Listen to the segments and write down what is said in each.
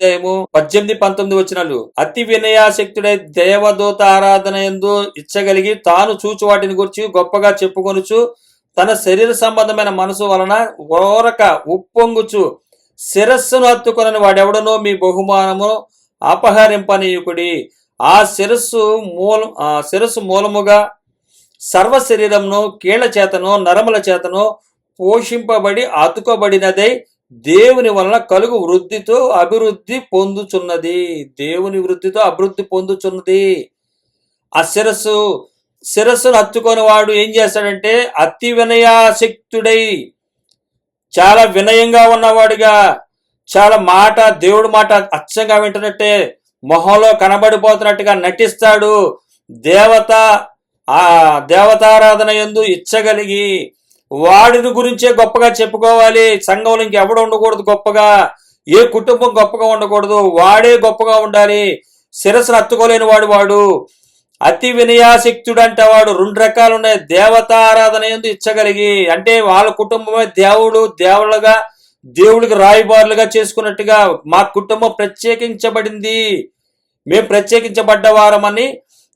అధ్యాయము పద్దెనిమిది పంతొమ్మిది వచ్చినట్లు అతి వినయాశక్తుడై దేవదూత ఆరాధన ఎందు ఇచ్చగలిగి తాను చూచు వాటిని గురించి గొప్పగా చెప్పుకొనుచు తన శరీర సంబంధమైన మనసు వలన ఓరక ఉప్పొంగుచు శిరస్సును హత్తుకొనని వాడెవడనో మీ బహుమానము అపహరింపనీయుకుడి. ఆ శిరస్సు మూల ఆ శిరస్సు మూలముగా సర్వ శరీరమును కీళ్ళ చేతను నరముల చేతను పోషింపబడి అతుకోబడినదై దేవుని వలన కలుగు వృద్ధితో అభివృద్ధి పొందుచున్నది. దేవుని వృద్ధితో అభివృద్ధి పొందుచున్నది. ఆ శిరస్సు శిరస్సును హత్తుకొని వాడు ఏం చేస్తాడంటే అతి వినయాశక్తుడై చాలా వినయంగా ఉన్నవాడుగా చాలా మాట దేవుడి మాట అచ్చంగా వింటున్నట్టే మొహంలో కనబడిపోతున్నట్టుగా నటిస్తాడు. దేవత ఆ దేవతారాధన ఎందు ఇచ్చగలిగి వాడిని గురించే గొప్పగా చెప్పుకోవాలి. సంఘంలో ఇంకెవడు ఉండకూడదు గొప్పగా. ఏ కుటుంబం గొప్పగా ఉండకూడదు. వాడే గొప్పగా ఉండాలి. శిరస్సును అత్తుకోలేని వాడు వాడు. అతి వినయాశక్తుడు అంటే వాడు. రెండు రకాలు ఉన్నాయి. దేవత ఆరాధన ఎందు ఇచ్చగలిగి అంటే వాళ్ళ కుటుంబమే దేవుడు దేవుళ్ళగా దేవుడికి రాయిబారులుగా చేసుకున్నట్టుగా మా కుటుంబం ప్రత్యేకించబడింది. మేము ప్రత్యేకించబడ్డ వారమని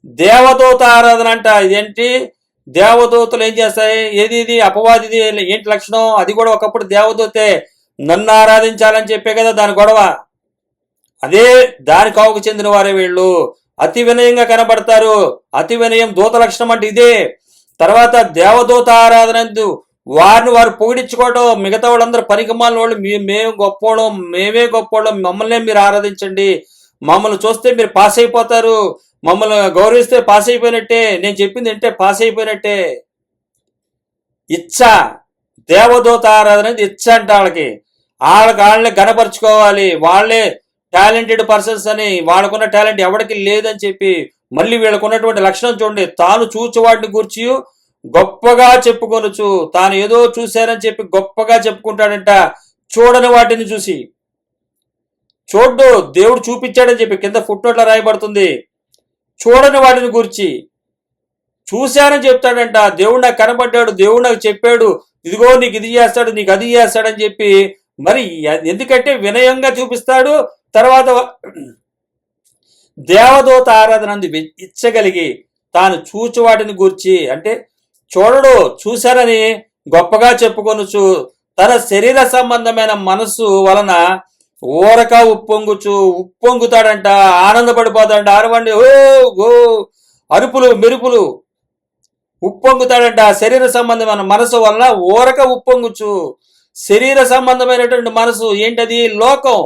దేవదూత ఆరాధన అంట. ఇదేంటి? దేవదూతలు ఏం చేస్తాయి? ఏది ఇది? అపవాదిది ఏంటి లక్షణం? అది కూడా ఒకప్పుడు దేవదూతే నన్ను ఆరాధించాలని చెప్పే కదా దాని గొడవ. అదే దాని కావుకు చెందిన వారే వీళ్ళు. అతి వినయంగా కనబడతారు. అతి వినయం దూత లక్షణం అంటే ఇదే. తర్వాత దేవదూత ఆరాధన వారిని వారు పొగిడించుకోవడం మిగతా వాళ్ళందరూ పనికిమాలిన వాళ్ళు మేము గొప్పోళ్ళం మేమే గొప్పోళ్ళం మమ్మల్ని మీరు ఆరాధించండి. మమ్మల్ని చూస్తే మీరు పాస్ అయిపోతారు. మమ్మల్ని గౌరవిస్తే పాస్ అయిపోయినట్టే నేను చెప్పింది అంటే పాస్ అయిపోయినట్టే. ఇచ్చ దేవదూత ఆరాధన అనేది ఇచ్చ అంట వాళ్ళకి. వాళ్ళకి వాళ్ళని గనపరుచుకోవాలి వాళ్ళే టాలెంటెడ్ పర్సన్స్ అని వాళ్ళకున్న టాలెంట్ ఎవరికి లేదని చెప్పి మళ్ళీ వీళ్ళకు ఉన్నటువంటి లక్షణం చూడండి. తాను చూచువాడిని గురించి గొప్పగా చెప్పుకొనొచ్చు తాను ఏదో చూశారని చెప్పి గొప్పగా చెప్పుకుంటాడంట. చూడని వాటిని చూసి. చూడ్డు దేవుడు చూపించాడని చెప్పి కింద ఫుట్నోట్లో రాయబడుతుంది. చూడని వాటిని గురించి. చూశానని చెప్తాడంట. దేవుడు నాకు కనబడ్డాడు దేవుడు నాకు చెప్పాడు. ఇదిగో నీకు ఇది చేస్తాడు నీకు అది చేస్తాడని చెప్పి మరి ఎందుకంటే వినయంగా చూపిస్తాడు. తర్వాత దేవదూత ఆరాధన అంది ఇచ్చగలిగి తాను చూచి వాటిని గూర్చి అంటే చూడడు చూశారని గొప్పగా చెప్పుకొనుచు తన శరీర సంబంధమైన మనస్సు వలన ఊరక ఉప్పొంగుచు ఉప్పొంగుతాడంట ఆనందపడిపోతాడంట అరవండి ఓ ఓ అరుపులు మెరుపులు. ఉప్పొంగుతాడంట శరీర సంబంధమైన మనసు వలన ఊరక ఉప్పొంగుచు. శరీర సంబంధమైనటువంటి మనసు ఏంటది? లోకం.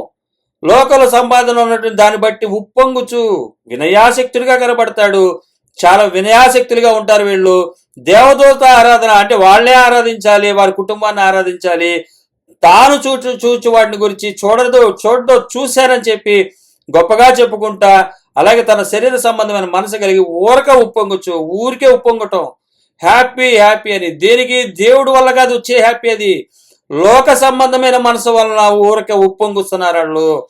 లోకల సంపాదన ఉన్నటువంటి దాన్ని బట్టి ఉప్పొంగుచు. వినయాశక్తులుగా కనబడతాడు. చాలా వినయాశక్తులుగా ఉంటారు వీళ్ళు. దేవదూత ఆరాధన అంటే వాళ్ళే ఆరాధించాలి వారి కుటుంబాన్ని ఆరాధించాలి. తాను చూచు చూచు వాటిని గురించి చూడదు చూడదు చూశారని చెప్పి గొప్పగా చెప్పుకుంటా అలాగే తన శరీర సంబంధమైన మనసు కలిగి ఊరక ఉప్పొంగొచ్చు ఊరికే ఉప్పొంగటం. హ్యాపీ హ్యాపీ అని. దేనికి? దేవుడు వల్ల కాదు వచ్చే హ్యాపీ అది. లోక సంబంధమైన మనసు వలన ఊరకే ఉప్పొంగుస్తున్నారు వాళ్ళు.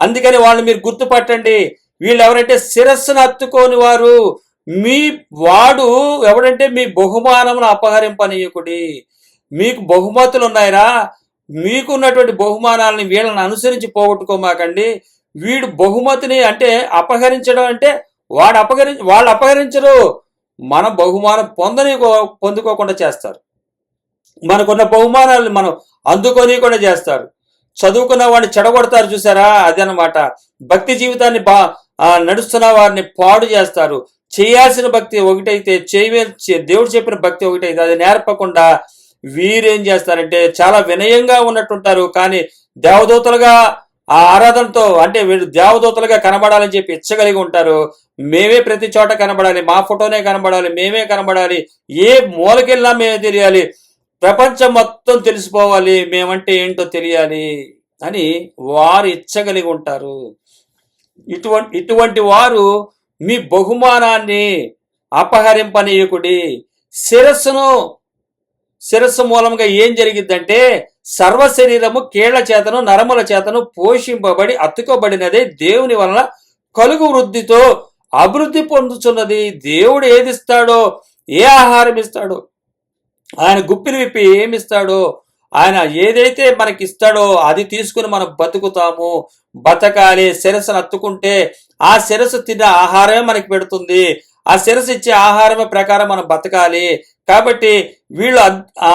అందుకని వాళ్ళు మీరు గుర్తుపట్టండి. వీళ్ళు ఎవరంటే శిరస్సును అత్తుకోని వారు. మీ వాడు ఎవడంటే మీ బహుమానమును అపహరింపనీయకుడి. మీకు బహుమతులు ఉన్నాయరా మీకున్నటువంటి బహుమానాలని వీళ్ళని అనుసరించి పోగొట్టుకోమాకండి. వీడు బహుమతిని అంటే అపహరించడం అంటే వాడు అపహరి వాళ్ళు అపహరించరు. మన బహుమానం పొందని పొందుకోకుండా చేస్తారు. మనకున్న బహుమానాలను మనం అందుకొని కూడా చేస్తారు. చదువుకున్న వాడిని చెడగొడతారు చూసారా? అదనమాట భక్తి జీవితాన్ని బా నడుస్తున్న వారిని పాడు చేస్తారు. చేయాల్సిన భక్తి ఒకటైతే చేయ దేవుడు చెప్పిన భక్తి ఒకటైతే అది నేర్పకుండా వీరేం చేస్తారంటే చాలా వినయంగా ఉన్నట్టుంటారు కానీ దేవదూతలుగా ఆ ఆరాధనతో అంటే వీళ్ళు దేవదూతలుగా కనబడాలని చెప్పి ఇచ్చగలిగి ఉంటారు. మేమే ప్రతి చోట కనబడాలి మా ఫోటోనే కనబడాలి మేమే కనబడాలి ఏ మూలకెళ్ళినా మేమే తెలియాలి ప్రపంచం మొత్తం తెలిసిపోవాలి మేమంటే ఏంటో తెలియాలి అని వారు ఇచ్చగలిగి ఉంటారు. ఇటువంటి ఇటువంటి వారు మీ బహుమానాన్ని అపహరింపనీయకుడి శిరస్సును శిరస్సు మూలంగా ఏం జరిగిద్దంటే సర్వ శరీరము కీళ్ళ చేతను నరముల చేతను పోషింపబడి అతుకోబడినదే దేవుని వలన కలుగు వృద్ధితో అభివృద్ధి పొందుతున్నది దేవుడు ఏదిస్తాడో ఏ ఆహారం ఇస్తాడో ఆయన గుప్పిని విప్పి ఏమిస్తాడో ఆయన ఏదైతే మనకి ఇస్తాడో అది తీసుకుని మనం బతుకుతాము. బతకాలి శిరస్సును అత్తుకుంటే ఆ శిరస్సు తిన్న ఆహారమే మనకి పెడుతుంది. ఆ శిరస్సు ఇచ్చే ఆహారమే ప్రకారం మనం బతకాలి. కాబట్టి వీళ్ళు ఆ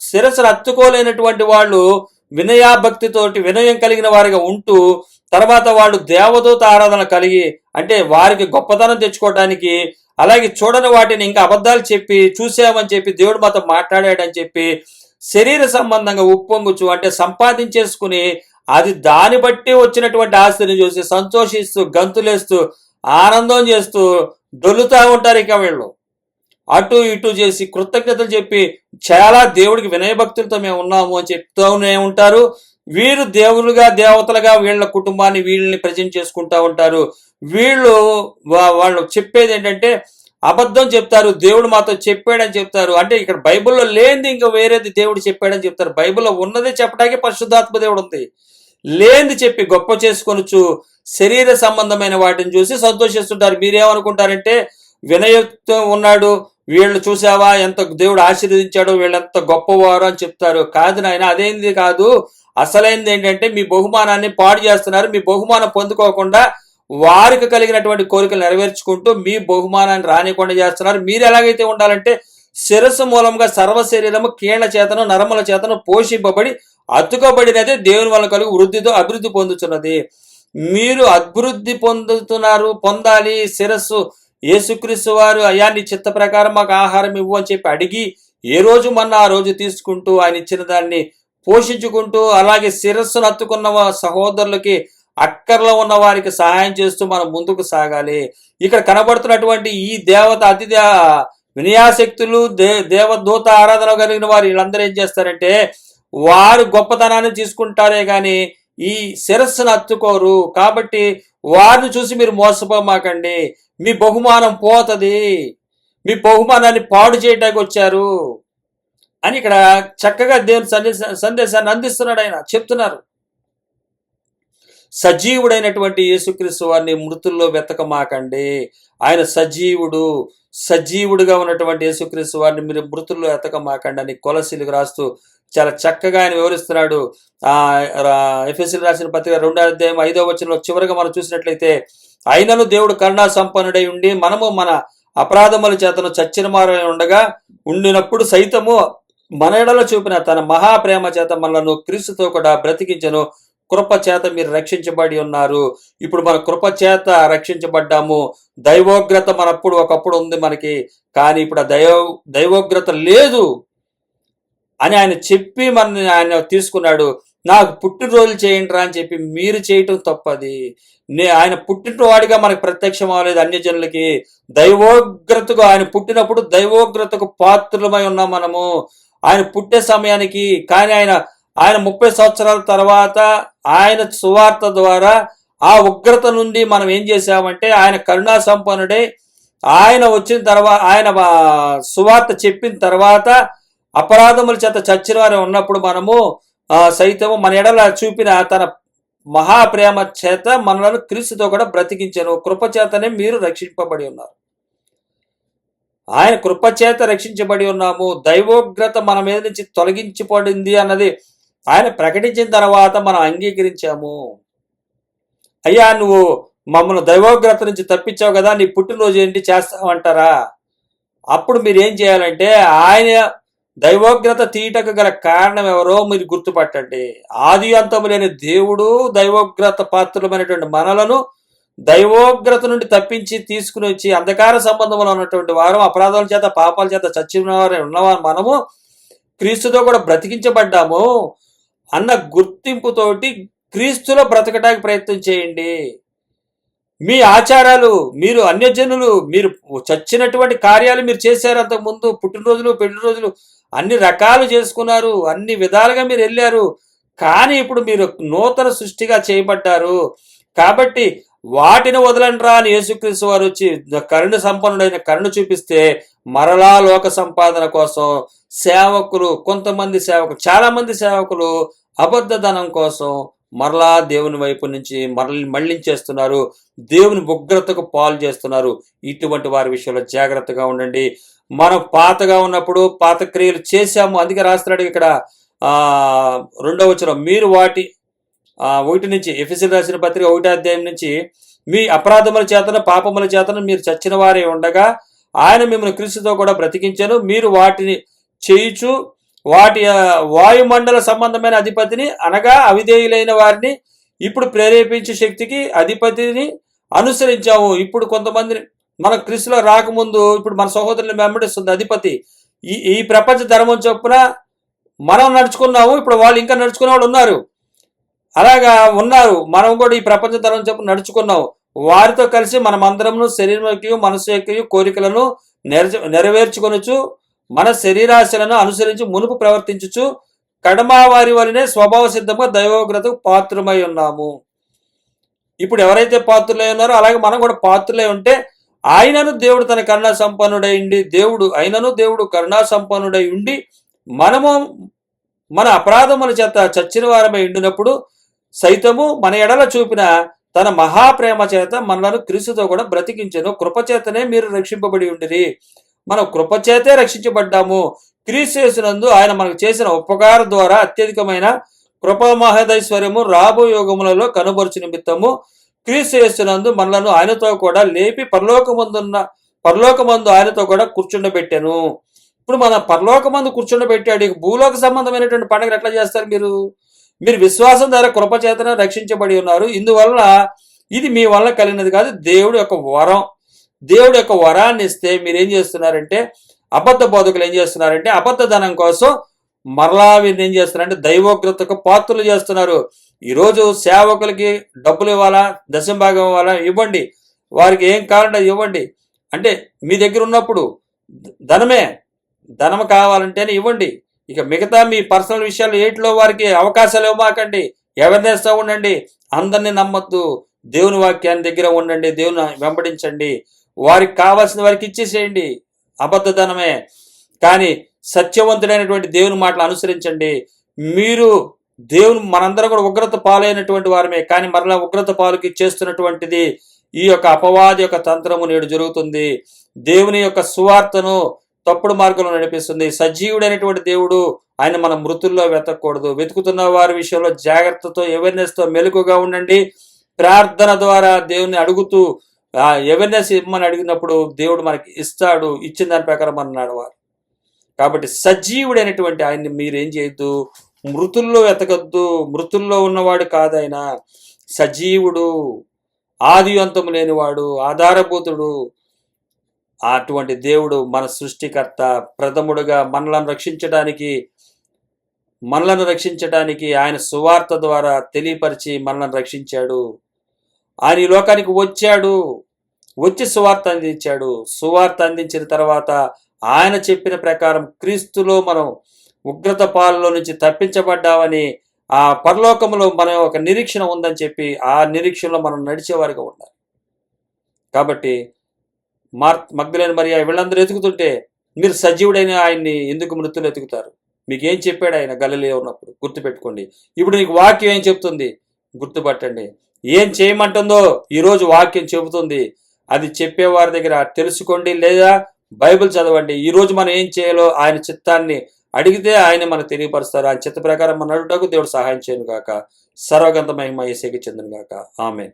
శిరస్సును అత్తుకోలేనటువంటి వాళ్ళు వినయాభక్తితోటి వినయం కలిగిన వారిగా ఉంటూ తర్వాత వాళ్ళు దేవదూత ఆరాధన కలిగి అంటే వారికి గొప్పతనం తెచ్చుకోవడానికి అలాగే చూడని వాటిని ఇంకా అబద్ధాలు చెప్పి చూసామని చెప్పి దేవుడు మాతో మాట్లాడాడని చెప్పి శరీర సంబంధంగా ఉప్పొంగుచు అంటే సంపాదించేసుకుని అది దాన్ని బట్టి వచ్చినటువంటి ఆస్తిని చూసి సంతోషిస్తూ గంతులేస్తూ ఆనందం చేస్తూ దొల్లుతా ఉంటారు ఇక వీళ్ళు. అటు ఇటు చేసి కృతజ్ఞతలు చెప్పి చాలా దేవుడికి వినయభక్తులతో మేము ఉన్నాము అని చెప్తూనే ఉంటారు. వీరు దేవులుగా దేవతలుగా వీళ్ళ కుటుంబాన్ని వీళ్ళని ప్రజెంట్ చేసుకుంటా ఉంటారు. వీళ్ళు వా- వాళ్ళు చెప్పేది ఏంటంటే అబద్ధం చెప్తారు దేవుడు మాతో చెప్పాడని చెప్తారు. అంటే ఇక్కడ బైబిల్లో లేనిది ఇంకా వేరేది దేవుడు చెప్పాడని చెప్తారు. బైబిల్లో ఉన్నదే చెప్పడానికి పరిశుద్ధాత్మ దేవుడు ఉంది. లేనిది చెప్పి గొప్ప చేసుకొనొచ్చు శరీర సంబంధమైన వాటిని చూసి సంతోషిస్తుంటారు. మీరేమనుకుంటారంటే వినయుక్తం ఉన్నాడు వీళ్ళు చూసావా ఎంత దేవుడు ఆశీర్వదించాడో వీళ్ళెంత గొప్పవారు అని చెప్తారు. కాదు నాయన అదేంది కాదు? అసలైంది ఏంటంటే మీ బహుమానాన్ని పాడు చేస్తున్నారు. మీ బహుమానం పొందుకోకుండా వారికి కలిగినటువంటి కోరికలు నెరవేర్చుకుంటూ మీ బహుమానాన్ని రానికుండా చేస్తున్నారు. మీరు ఎలాగైతే ఉండాలంటే శిరస్సు మూలంగా సర్వ శరీరము కీళ్ళ చేతను నరముల చేతను పోషింపబడి అతుకబడినదే దేవుని వల్ల కలిగి వృద్ధితో అభివృద్ధి పొందుతున్నది మీరు అభివృద్ధి పొందుతున్నారు పొందాలి. శిరస్సు యేసుక్రీస్తు వారు అయ్యా నీ చిత్త ప్రకారం మాకు ఆహారం ఇవ్వు అని చెప్పి అడిగి ఏ రోజు మొన్న ఆ రోజు తీసుకుంటూ ఆయన ఇచ్చిన దాన్ని పోషించుకుంటూ అలాగే శిరస్సును అత్తుకున్న సహోదరులకి అక్కర్లో ఉన్న వారికి సహాయం చేస్తూ మనం ముందుకు సాగాలి. ఇక్కడ కనబడుతున్నటువంటి ఈ దేవత అతి వినయాశక్తులు దే దేవదూత ఆరాధన కలిగిన వారు వీళ్ళందరూ ఏం చేస్తారంటే వారు గొప్పతనాన్ని తీసుకుంటారే కానీ ఈ శిరస్సును అత్తుకోరు. కాబట్టి వారిని చూసి మీరు మోసపోమాకండి. మీ బహుమానం పోతది. మీ బహుమానాన్ని పాడు చేయడానికి వచ్చారు. అని ఇక్కడ చక్కగా దేవుని సందేశ సందేశాన్ని అందిస్తున్నాడు ఆయన. చెప్తున్నారు. సజీవుడైనటువంటి యేసుక్రీస్తు వారిని మృతుల్లో వెతకమాకండి. ఆయన సజీవుడు సజీవుడిగా ఉన్నటువంటి యేసుక్రీస్తు వారిని మీరు మృతుల్లో వెతకమాకండి అని కొలసిలు రాస్తూ చాలా చక్కగా ఆయన వివరిస్తున్నాడు. ఆ ఎఫ్ఎస్సీలు రాసిన పత్రిక రెండో అధ్యాయం ఐదో వచనంలో చివరిగా మనం చూసినట్లయితే అయినను దేవుడు కరుణా సంపన్నుడై ఉండి మనము మన అపరాధముల చేతను చచ్చిన మారై ఉండగా ఉండినప్పుడు సైతము మన ఎడలో చూపిన తన మహాప్రేమ చేత మనలను క్రీస్తుతో కూడా బ్రతికించను. కృప చేత మీరు రక్షించబడి ఉన్నారు. ఇప్పుడు మన కృప చేత రక్షించబడ్డాము. దైవోగ్రత మనప్పుడు ఒకప్పుడు ఉంది మనకి. కానీ ఇప్పుడు ఆ దైవ దైవోగ్రత లేదు అని ఆయన చెప్పి మన ఆయన తీసుకున్నాడు. నాకు పుట్టినరోజులు చేయండి రా అని చెప్పి మీరు చేయటం తప్పది. నే ఆయన పుట్టినవాడిగా మనకు ప్రత్యక్షం అవ్వలేదు అన్యజనులకి. దైవోగ్రతకు ఆయన పుట్టినప్పుడు దైవోగ్రతకు పాత్రలమై ఉన్నాం మనము. ఆయన పుట్టే సమయానికి కానీ ఆయన ఆయన ముప్పై సంవత్సరాల తర్వాత ఆయన సువార్త ద్వారా ఆ ఉగ్రత నుండి మనం ఏం చేశామంటే ఆయన కరుణా సంపన్నుడే ఆయన వచ్చిన తర్వాత ఆయన సువార్త చెప్పిన తర్వాత అపరాధముల చేత చచ్చిన వారు ఉన్నప్పుడు మనము సైతము మన ఎడల చూపిన తన మహాప్రేమ చేత మనలను క్రీస్తుతో కూడా బ్రతికించాను. కృపచేతనే మీరు రక్షింపబడి ఉన్నారు. ఆయన కృపచేత రక్షించబడి ఉన్నాము. దైవోగ్రత మన మీద నుంచి తొలగించబడింది అన్నది ఆయన ప్రకటించిన తర్వాత మనం అంగీకరించాము. అయ్యా నువ్వు మమ్మల్ని దైవోగ్రత నుంచి తప్పించావు కదా నీ పుట్టినరోజు ఏంటి చేస్తామంటారా అప్పుడు మీరు ఏం చేయాలంటే ఆయన దైవోగ్రత తీయటకు గల కారణం ఎవరో మీరు గుర్తుపట్టండి. ఆది అంతము లేని దేవుడు దైవోగ్రత పాత్రమైనటువంటి మనలను దైవోగ్రత నుండి తప్పించి తీసుకుని వచ్చి అంధకార సంబంధంలో ఉన్నటువంటి వారు అపరాధాల చేత పాపాల చేత చచ్చిన వారు ఉన్నవారు మనము క్రీస్తుతో కూడా బ్రతికించబడ్డాము అన్న గుర్తింపుతోటి క్రీస్తులో బ్రతకడానికి ప్రయత్నం చేయండి. మీ ఆచారాలు మీరు అన్యజనులు మీరు చచ్చినటువంటి కార్యాలు మీరు చేశారు అంతకుముందు పుట్టినరోజులు పెళ్ళి రోజులు అన్ని రకాలు చేసుకున్నారు అన్ని విధాలుగా మీరు వెళ్ళారు. కానీ ఇప్పుడు మీరు నూతన సృష్టిగా చేయబడ్డారు. కాబట్టి వాటిని వదలండి రా అని యేసుక్రీస్తు వారు వచ్చి కరుణ సంపన్నుడైన కరుణ చూపిస్తే మరలా లోక సంపాదన కోసం సేవకులు కొంతమంది సేవకులు చాలామంది సేవకులు సేవకులు అబద్ధధనం కోసం మరలా దేవుని వైపు నుంచి మరలి మళ్ళించేస్తున్నారు దేవుని ఉగ్రతకు పాలు చేస్తున్నారు. ఇటువంటి వారి విషయంలో జాగ్రత్తగా ఉండండి. మనం పాతగా ఉన్నప్పుడు పాత క్రియలు చేశాము. అందుకే రాస్తున్నాడు ఇక్కడ రెండవ వచ్చిన మీరు వాటి ఒకటి నుంచి ఎఫ్ఎస్ఎల్ రాసిన పత్రిక ఒకటి అధ్యాయం నుంచి మీ అపరాధముల చేతన పాపముల చేతన మీరు చచ్చిన వారే ఉండగా ఆయన మిమ్మల్ని క్రీస్తుతో కూడా బ్రతికించాను. మీరు వాటిని చేయుచు వాటి వాయుమండల సంబంధమైన అధిపతిని అనగా అవిధేయులైన వారిని ఇప్పుడు ప్రేరేపించే శక్తికి అధిపతిని అనుసరించాము. ఇప్పుడు కొంతమందిని మన క్రీస్తులో రాకముందు ఇప్పుడు మన సహోదరుని వెంబడిస్తుంది అధిపతి. ఈ ఈ ప్రపంచ ధర్మం చొప్పున మనం నడుచుకున్నాము ఇప్పుడు వాళ్ళు ఇంకా నడుచుకునే వాళ్ళు ఉన్నారు. అలాగా ఉన్నారు. మనం కూడా ఈ ప్రపంచ ధర్మం చొప్పున నడుచుకున్నాము వారితో కలిసి మనమందరము శరీరం యొక్క మనసు యొక్క కోరికలను నెరజ నెరవేర్చుకొనుచు మన శరీరాశలను అనుసరించి మునుపు ప్రవర్తించుచు కడమావారి వలనే స్వభావ సిద్ధంగా దైవోగ్రతకు పాత్రమై ఉన్నాము. ఇప్పుడు ఎవరైతే పాత్రులై ఉన్నారో అలాగే మనం కూడా పాత్రులై ఉంటే ఆయనను దేవుడు తన కరుణా సంపన్నుడై ఉండి దేవుడు ఆయనను దేవుడు కరుణా సంపన్నుడై ఉండి మనము మన అపరాధముల చేత చచ్చిన వారమై ఉండినప్పుడు సైతము మన ఎడల చూపిన తన మహాప్రేమ చేత మనలను క్రీస్తుతో కూడా బ్రతికించను. కృపచేతనే మీరు రక్షింపబడి ఉండిరి. మనం కృపచేతే రక్షించబడ్డాము. క్రీస్తు చేసినందు ఆయన మనకు చేసిన ఉపకారం ద్వారా అత్యధికమైన కృపా మహదైశ్వర్యము రాబో యోగములలో కనుబరుచు నిమిత్తము. క్రీస్తు యేసునందు మనలను ఆయనతో కూడా లేపి పరలోకమందున్న పరలోకమందు ఆయనతో కూడా కూర్చుండబెట్టాను. ఇప్పుడు మన పరలోకమందు కూర్చుండబెట్టాడు. ఇక భూలోక సంబంధమైనటువంటి పండుగలు ఎట్లా చేస్తారు మీరు? మీరు విశ్వాసం ద్వారా కృపచేతన రక్షించబడి ఉన్నారు. ఇందువల్ల ఇది మీ వల్ల కలిగినది కాదు దేవుడు యొక్క వరం. దేవుడు యొక్క వరాన్ని ఇస్తే మీరు ఏం చేస్తున్నారంటే అబద్ధ బోధకులు ఏం చేస్తున్నారంటే అబద్ధ ధనం కోసం మరలా వీరిని ఏం చేస్తున్నారంటే దైవోగ్రతకు పాత్రలు చేస్తున్నారు. ఈరోజు సేవకులకి డబ్బులు ఇవ్వాలా? దశంభాగం ఇవ్వాలా? ఇవ్వండి. వారికి ఏం కావాలంటే ఇవ్వండి. అంటే మీ దగ్గర ఉన్నప్పుడు ధనమే. ధనం కావాలంటేనే ఇవ్వండి. ఇక మిగతా మీ పర్సనల్ విషయాలు ఏటిలో వారికి అవకాశాలు ఇవ్వమాకండి అవేర్నెస్తో ఉండండి? అందరినీ నమ్మొద్దు. దేవుని వాక్యాన్ని దగ్గర ఉండండి. దేవుని వెంబడించండి. వారికి కావాల్సిన వారికి ఇచ్చేసేయండి. అబద్ధ ధనమే. కానీ సత్యవంతుడైనటువంటి దేవుని మాటలు అనుసరించండి. మీరు దేవుని మనందరం కూడా ఉగ్రత పాలైనటువంటి వారమే కానీ మరలా ఉగ్రత పాలుకి చేస్తున్నటువంటిది ఈ యొక్క అపవాది యొక్క తంత్రము నేడు జరుగుతుంది. దేవుని యొక్క సువార్తను తప్పుడు మార్గంలో నడిపిస్తుంది. సజీవుడైనటువంటి దేవుడు ఆయన మన మృతుల్లో వెతకూడదు వెతుకుతున్న వారి విషయంలో జాగ్రత్తతో అవేర్నెస్తో మెలకుగా ఉండండి. ప్రార్థన ద్వారా దేవుని అడుగుతూ ఆ అవేర్నెస్ ఇమ్మని అడిగినప్పుడు దేవుడు మనకి ఇస్తాడు. ఇచ్చిన దాని ప్రకారం మనం నడవాలి. కాబట్టి సజీవుడైనటువంటి ఆయన్ని మీరేం చేయొద్దు? మృతుల్లో వెతకద్దు. మృతుల్లో ఉన్నవాడు కాదైనా సజీవుడు ఆది అంతము లేనివాడు ఆధారభూతుడు. అటువంటి దేవుడు మన సృష్టికర్త ప్రథముడుగా మనలను రక్షించడానికి మనలను రక్షించడానికి ఆయన సువార్త ద్వారా తెలియపరిచి మనలను రక్షించాడు. ఆయన ఈ లోకానికి వచ్చాడు. వచ్చి సువార్త అందించాడు. సువార్త అందించిన తర్వాత ఆయన చెప్పిన ప్రకారం క్రీస్తులో మనం ఉగ్రత పాలలో నుంచి తప్పించబడ్డామని ఆ పరలోకంలో మన ఒక నిరీక్షణ ఉందని చెప్పి ఆ నిరీక్షణలో మనం నడిచేవారిగా ఉండాలి. కాబట్టి మార్ మగ్ధులైన మరియా వీళ్ళందరూ ఎతుకుతుంటే మీరు సజీవుడైన ఆయన్ని ఎందుకు మృతులు ఎతుకుతారు? మీకు ఏం చెప్పాడు ఆయన గలలే ఉన్నప్పుడు? గుర్తుపెట్టుకోండి. ఇప్పుడు నీకు వాక్యం ఏం చెప్తుంది? గుర్తుపట్టండి. ఏం చేయమంటుందో ఈరోజు వాక్యం చెబుతుంది. అది చెప్పేవారి దగ్గర తెలుసుకోండి లేదా బైబిల్ చదవండి. ఈ రోజు మనం ఏం చేయాలో ఆయన చిత్తాన్ని అడిగితే ఆయన మనకు తెలియపరుస్తారు. ఆయన చిత్త ప్రకారం మన నడుటకు దేవుడు సహాయం చేయను గాక సర్వగంత మహిమ ఏసేకి చెందును గాక ఆమె